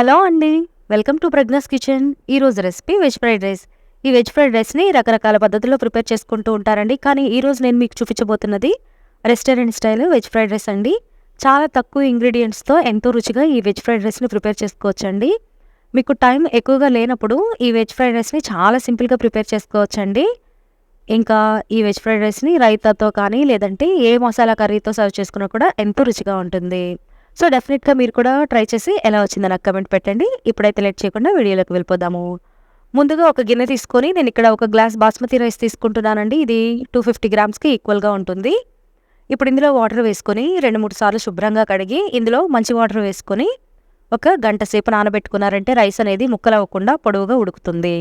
Hello అండి. Welcome to Prajna's kitchen. ఈరోజు recipe veg fried rice. ఈ వెజ్ ఫ్రైడ్ రైస్ని రకరకాల పద్ధతుల్లో ప్రిపేర్ చేసుకుంటూ ఉంటారండి. కానీ ఈరోజు నేను మీకు చూపించబోతున్నది restaurant style veg fried rice అండి. చాలా తక్కువ ఇంగ్రీడియంట్స్తో ఎంతో రుచిగా ఈ వెజ్ ఫ్రైడ్ రైస్ని ప్రిపేర్ చేసుకోవచ్చండి. మీకు టైం ఎక్కువగా లేనప్పుడు ఈ వెజ్ ఫ్రైడ్ రైస్ని చాలా సింపుల్గా ప్రిపేర్ చేసుకోవచ్చండి. ఇంకా ఈ వెజ్ ఫ్రైడ్ రైస్ని రైతాతో కానీ లేదంటే ఏ మసాలా కర్రీతో సర్వ్ చేసుకున్నా కూడా ఎంతో రుచిగా ఉంటుంది. సో డెఫినెట్గా మీరు కూడా ట్రై చేసి ఎలా వచ్చిందో నాకు కమెంట్ పెట్టండి. ఇప్పుడైతే లేట్ చేయకుండా వీడియోలోకి వెళ్ళిపోదాము. ముందుగా ఒక గిన్నె తీసుకొని నేను ఇక్కడ ఒక గ్లాస్ బాస్మతి రైస్ తీసుకుంటున్నానండి. ఇది టూ ఫిఫ్టీ గ్రామ్స్కి ఈక్వల్గా ఉంటుంది. ఇప్పుడు ఇందులో వాటర్ వేసుకొని రెండు మూడు సార్లు శుభ్రంగా కడిగి ఇందులో మంచి వాటర్ వేసుకొని ఒక గంట సేపు నానబెట్టుకున్నారంటే రైస్ అనేది ముక్కలు అవ్వకుండా పొడవుగా ఉడుకుతుంది.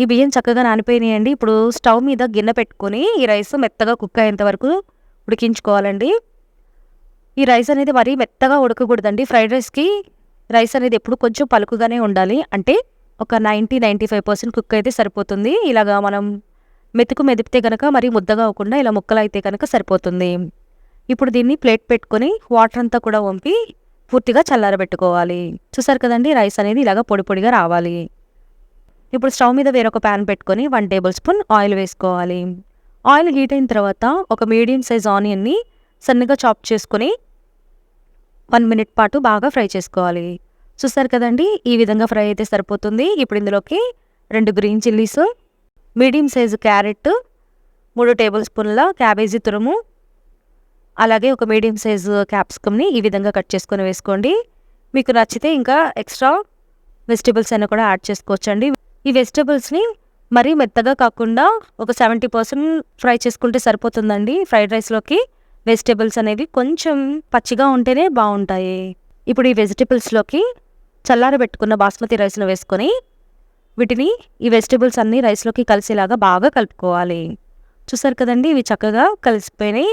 ఈ బియ్యం చక్కగా నానిపోయినాయండి. ఇప్పుడు స్టవ్ మీద గిన్నె పెట్టుకొని ఈ రైస్ మెత్తగా కుక్ అయ్యేంత వరకు ఉడికించుకోవాలండి. ఈ రైస్ అనేది మరీ మెత్తగా ఉడకకూడదండి. ఫ్రైడ్ రైస్కి రైస్ అనేది ఎప్పుడు కొంచెం పలుకుగానే ఉండాలి. అంటే ఒక ninety ninety five percent cook అయితే సరిపోతుంది. ఇలాగా మనం మెతుకు మెదిపితే కనుక మరీ ముద్దగా అవ్వకుండా ఇలా ముక్కలు అయితే కనుక సరిపోతుంది. ఇప్పుడు దీన్ని ప్లేట్ పెట్టుకొని వాటర్ అంతా కూడా వంపి పూర్తిగా చల్లారబెట్టుకోవాలి. చూసారు కదండి రైస్ అనేది ఇలాగ పొడి పొడిగా రావాలి. ఇప్పుడు స్టవ్ మీద వేరొక ప్యాన్ పెట్టుకొని వన్ టేబుల్ స్పూన్ ఆయిల్ వేసుకోవాలి. ఆయిల్ హీట్ అయిన తర్వాత ఒక మీడియం సైజ్ ఆనియన్ని సన్నగా చాప్ చేసుకొని వన్ మినిట్ పాటు బాగా ఫ్రై చేసుకోవాలి. చూస్తారు కదండి? ఈ విధంగా ఫ్రై అయితే సరిపోతుంది. ఇప్పుడు ఇందులోకి రెండు green chillies medium size carrot మూడు టేబుల్ స్పూన్ల క్యాబేజీ తురుము అలాగే ఒక మీడియం సైజు క్యాప్సికమ్ని ఈ విధంగా కట్ చేసుకొని వేసుకోండి. మీకు నచ్చితే ఇంకా ఎక్స్ట్రా వెజిటేబుల్స్ అయినా కూడా యాడ్ చేసుకోవచ్చండి. ఈ వెజిటేబుల్స్ని మరీ మెత్తగా కాకుండా ఒక సెవెంటీ పర్సెంట్ ఫ్రై చేసుకుంటే సరిపోతుందండి ఫ్రైడ్ రైస్లోకి. వెజిటేబుల్స్ అనేవి కొంచెం పచ్చిగా ఉంటేనే బాగుంటాయి. ఇప్పుడు ఈ వెజిటేబుల్స్లోకి చల్లారబెట్టుకున్న బాస్మతి రైస్ను వేసుకొని వీటిని ఈ వెజిటేబుల్స్ అన్నీ రైస్లోకి కలిసేలాగా బాగా కలుపుకోవాలి. చూసారు కదండి ఇవి చక్కగా కలిసిపోయినాయి.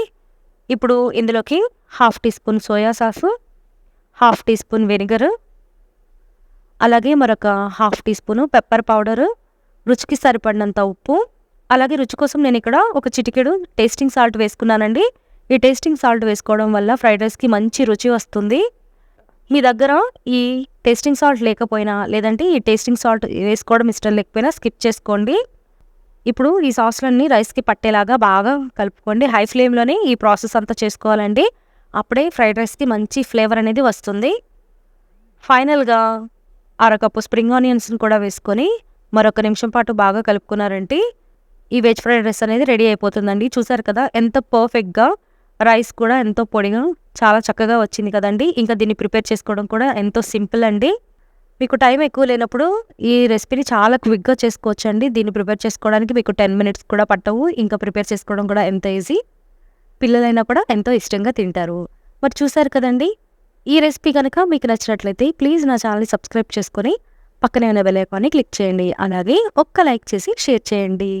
ఇప్పుడు ఇందులోకి half teaspoon soya sauce half teaspoon vinegar అలాగే మరొక half teaspoon pepper powder రుచికి సరిపడినంత ఉప్పు. అలాగే రుచి కోసం నేను ఇక్కడ ఒక చిటికెడు టేస్టింగ్ సాల్ట్ వేసుకున్నానండి. ఈ టేస్టింగ్ సాల్ట్ వేసుకోవడం వల్ల ఫ్రైడ్ రైస్కి మంచి రుచి వస్తుంది. మీ దగ్గర ఈ టేస్టింగ్ సాల్ట్ లేకపోయినా లేదంటే ఈ టేస్టింగ్ సాల్ట్ వేసుకోవడం ఇష్టం లేకపోయినా స్కిప్ చేసుకోండి. ఇప్పుడు ఈ సాస్లన్నీ రైస్కి పట్టేలాగా బాగా కలుపుకోండి. హై ఫ్లేమ్లోనే ఈ ప్రాసెస్ అంతా చేసుకోవాలండి. అప్పుడే ఫ్రైడ్ రైస్కి మంచి ఫ్లేవర్ అనేది వస్తుంది. ఫైనల్గా అరకప్పు స్ప్రింగ్ ఆనియన్స్ని కూడా వేసుకొని మరొక నిమిషం పాటు బాగా కలుపుకున్నారంటే ఈ వెజ్ ఫ్రైడ్ రైస్ అనేది రెడీ అయిపోతుందండి. చూసారు కదా ఎంత పర్ఫెక్ట్గా రైస్ కూడా ఎంతో పొడిగా చాలా చక్కగా వచ్చింది కదండి. ఇంకా దీన్ని ప్రిపేర్ చేసుకోవడం కూడా ఎంతో సింపుల్ అండి. మీకు టైం ఎక్కువ లేనప్పుడు ఈ రెసిపీని చాలా క్విక్గా చేసుకోవచ్చు అండి దీన్ని ప్రిపేర్ చేసుకోవడానికి మీకు టెన్ మినిట్స్ కూడా పట్టవు. ఇంకా ప్రిపేర్ చేసుకోవడం కూడా ఎంతో ఈజీ. పిల్లలైనా కూడా ఎంతో ఇష్టంగా తింటారు. మరి చూసారు కదండి ఈ రెసిపీ కనుక మీకు నచ్చినట్లయితే ప్లీజ్ నా ఛానల్ని సబ్స్క్రైబ్ చేసుకొని పక్కనే ఉన్న బెల్ ఐకాన్ని క్లిక్ చేయండి. అలాగే ఒక్క లైక్ చేసి షేర్ చేయండి.